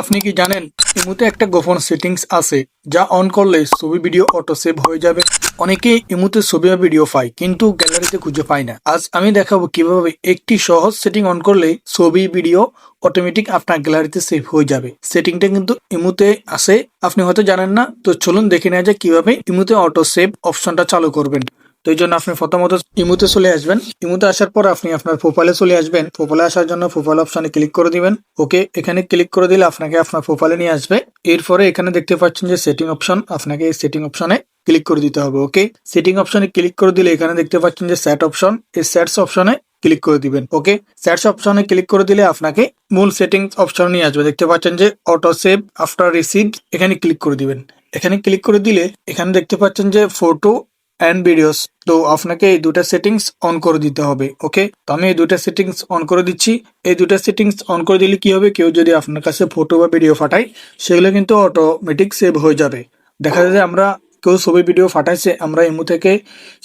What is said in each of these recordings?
আপনি কি জানেন, ইমুতে একটা গোপন সেটিংস আছে যা অন করলে ছবি ভিডিও অটো সেভ হয়ে যাবে? অনেকেই ইমুতে ছবি বা ভিডিও পায়, কিন্তু গ্যালারিতে খুঁজে পায় না। আজ আমি দেখাবো কীভাবে একটি সহজ সেটিং অন করলে ছবি, ভিডিও অটোমেটিক আপনার গ্যালারিতে সেভ হয়ে যাবে। সেটিংটা কিন্তু ইমুতে আছে। আপনি হয়তো জানেন না, তো চলুন দেখে নেওয়া যায় কীভাবে ইমুতে অটো সেভ অপশনটা চালু করবেন। তো এই জন্য আপনি প্রথমত ইমুতে চলে আসবেন। ইমুতে আসার পর আপনি আপনার প্রোফাইলে চলে আসবেন। প্রোফাইলে আসার জন্য প্রোফাইল অপশনে ক্লিক করে দিবেন। ওকে, এখানে ক্লিক করে দিলে আপনাকে আপনার প্রোফাইলে নিয়ে আসবে। এরপরে এখানে দেখতে পাচ্ছেন যে সেটিং অপশন আপনাকে এই সেটিং অপশনে ক্লিক করে দিতে হবে, ওকে? সেটিং অপশনে ক্লিক করে দিলে এখানে দেখতে পাচ্ছেন যে সেট অপশন এই সেটস অপশনে ক্লিক করে দিবেন, ওকে? সেটস অপশনে ক্লিক করে দিলে আপনাকে মূল সেটিং অপশন নিয়ে আসবে। দেখতে পাচ্ছেন যে অটো সেভ আফটার রিসিভ এখানে ক্লিক করে দিবেন। এখানে ক্লিক করে দিলে এখানে দেখতে পাচ্ছেন যে ফটো অ্যান্ড ভিডিওস তো আপনাকে এই দুটা সেটিংস অন করে দিতে হবে ওকে তো আমি এই দুটা সেটিংস অন করে দিচ্ছি। এই দুটা সেটিংস অন করে দিলে কি হবে? কেউ যদি আপনার কাছে ফটো বা ভিডিও পাঠায় সেগুলো কিন্তু অটোমেটিক সেভ হয়ে যাবে। দেখা যায় যে আমরা কেউ ছবি ভিডিও পাঠাইছে আমরা ইমু থেকে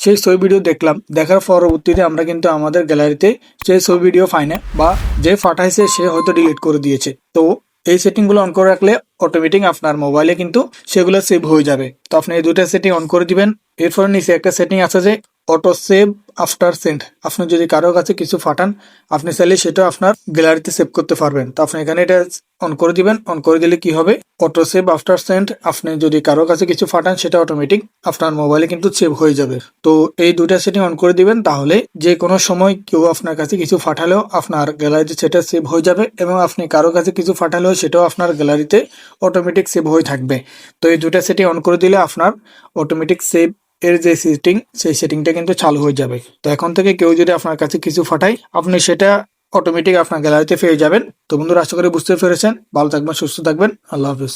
সেই ছবি ভিডিও দেখলাম। দেখার পরবর্তীতে আমরা কিন্তু আমাদের গ্যালারিতে সেই ছবি ভিডিও পাই বা যে পাঠাইছে সে হয়তো ডিলিট করে দিয়েছে। তো এই সেটিংগুলো অন করে রাখলে অটোমেটিক আপনার মোবাইলে কিন্তু সেগুলো সেভ হয়ে যাবে। তো আপনি এই দুটা সেটিং অন করে দিবেন। এরপর নিচে একটা সেটিং আছে যে অটো সেভ আফটার সেন্ড আপনি যদি কারও কাছে কিছু পাঠান আপনি চাইলে সেটা আপনার গ্যালারিতে সেভ করতে পারবেন। তো আপনি এখানে এটা অন করে দিবেন। অন করে দিলে কি হবে? অটো সেভ আফটার সেন্ড আপনি যদি কারও কাছে কিছু পাঠান সেটা অটোমেটিক আপনার মোবাইলে কিন্তু সেভ হয়ে যাবে। তো এই দুটা সেটিং অন করে দিবেন, তাহলে যে কোনো সময় কেউ আপনার কাছে কিছু পাঠালেও আপনার গ্যালারিতে সেটা সেভ হয়ে যাবে এবং আপনি কারও কাছে কিছু পাঠালেও সেটাও আপনার গ্যালারিতে অটোমেটিক সেভ হয়ে থাকবে। তো এই দুটা সেটিং অন করে দিলে আপনার অটোমেটিক সেভ এর যে সেটিং সেই সেটিংটা কিন্তু চালু হয়ে যাবে। তো এখন থেকে কেউ যদি আপনার কাছে কিছু পাঠায় আপনি সেটা অটোমেটিক আপনার গ্যালারিতে পেয়ে যাবেন। তো বন্ধুরা, আশা করি বুঝতে পেরেছেন। ভালো থাকবেন, সুস্থ থাকবেন। আল্লাহ হাফিজ।